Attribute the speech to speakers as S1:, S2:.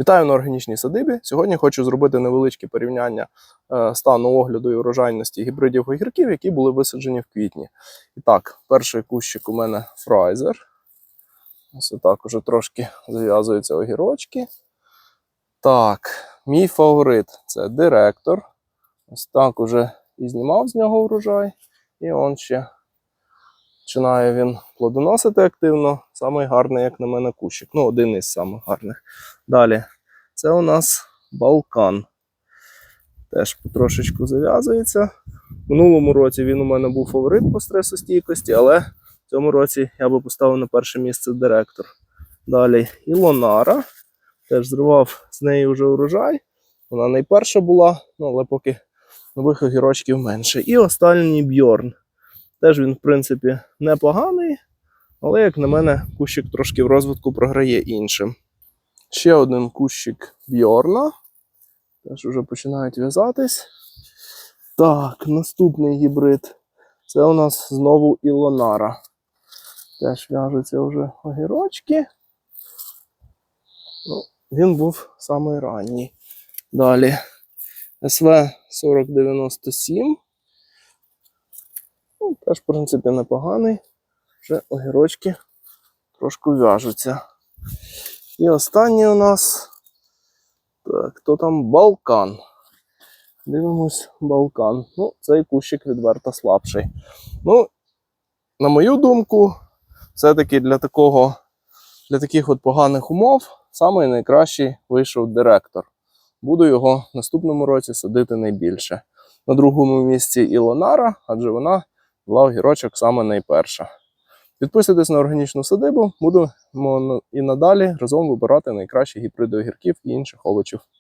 S1: Вітаю на органічній садибі. Сьогодні хочу зробити невеличке порівняння е, стану огляду і урожайності гібридів огірків, які були висаджені в квітні. І так, перший кущик у мене фрайзер. Ось так уже трошки зав'язуються огірочки. Так, мій фаворит це директор. Ось так уже і знімав з нього урожай. І он ще починає він плодоносити активно. Самий гарний, як на мене, кущик. Ну, один із самих гарних. Далі, це у нас Балкан. Теж потрошечку зав'язується. В минулому році він у мене був фаворит по стресостійкості, але в цьому році я би поставив на перше місце директор. Далі Ілонара. Теж зривав з неї вже урожай. Вона найперша була, ну, але поки нових огірочків менше. І останній Бьорн. Теж він, в принципі, непоганий, але, як на мене, кущик трошки в розвитку програє іншим. Ще один кущик Бьорна. Теж вже починають в'язатись. Так, наступний гібрид. Це у нас знову Ілонара. Теж в'яжуться вже огірочки. Ну, він був самий ранній. Далі СВ 4097. Ну, теж, в принципі, непоганий. Вже огірочки трошки в'яжуться. І останній у нас. Так, хто там Балкан. Дивимось Балкан. Ну, цей кущик відверто слабший. Ну, на мою думку, все-таки для такого, для таких от поганих умов самий найкращий вийшов директор. Буду його в наступному році садити найбільше. На другому місці Ілонара, адже вона була огірочок саме найперша. Підписуйтесь на органічну садибу, будемо і надалі разом вибирати найкращі гібриди огірків і інших овочів.